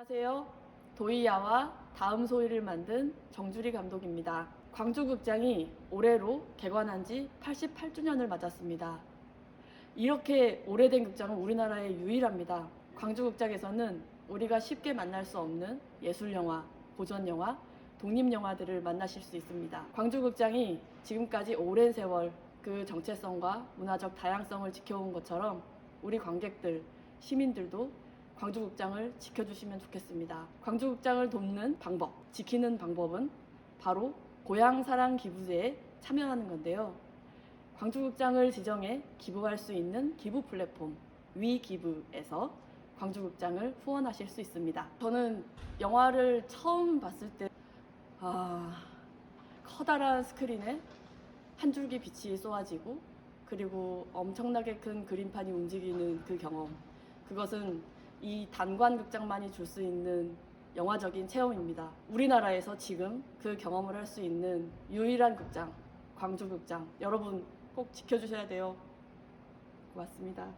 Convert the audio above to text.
안녕하세요. 도이야와 다음 소위를 만든 정주리 감독입니다. 광주극장이 올해로 개관한 지 88주년을 맞았습니다. 이렇게 오래된 극장은 우리나라에 유일합니다. 광주극장에서는 우리가 쉽게 만날 수 없는 예술영화, 고전영화, 독립영화들을 만나실 수 있습니다. 광주극장이 지금까지 오랜 세월 그 정체성과 문화적 다양성을 지켜온 것처럼 우리 관객들, 시민들도 광주극장을 지켜주시면 좋겠습니다. 광주극장을 돕는 방법, 지키는 방법은 바로 고향사랑 기부제에 참여하는 건데요. 광주극장을 지정해 기부할 수 있는 기부 플랫폼 위기부에서 광주극장을 후원하실 수 있습니다. 저는 영화를 처음 봤을 때 아, 커다란 스크린에 한 줄기 빛이 쏘아지고 그리고 엄청나게 큰 그림판이 움직이는 그 경험 그것은 이 단관 극장만이 줄 수 있는 영화적인 체험입니다. 우리나라에서 지금 그 경험을 할 수 있는 유일한 극장, 광주 극장. 여러분 꼭 지켜주셔야 돼요. 고맙습니다.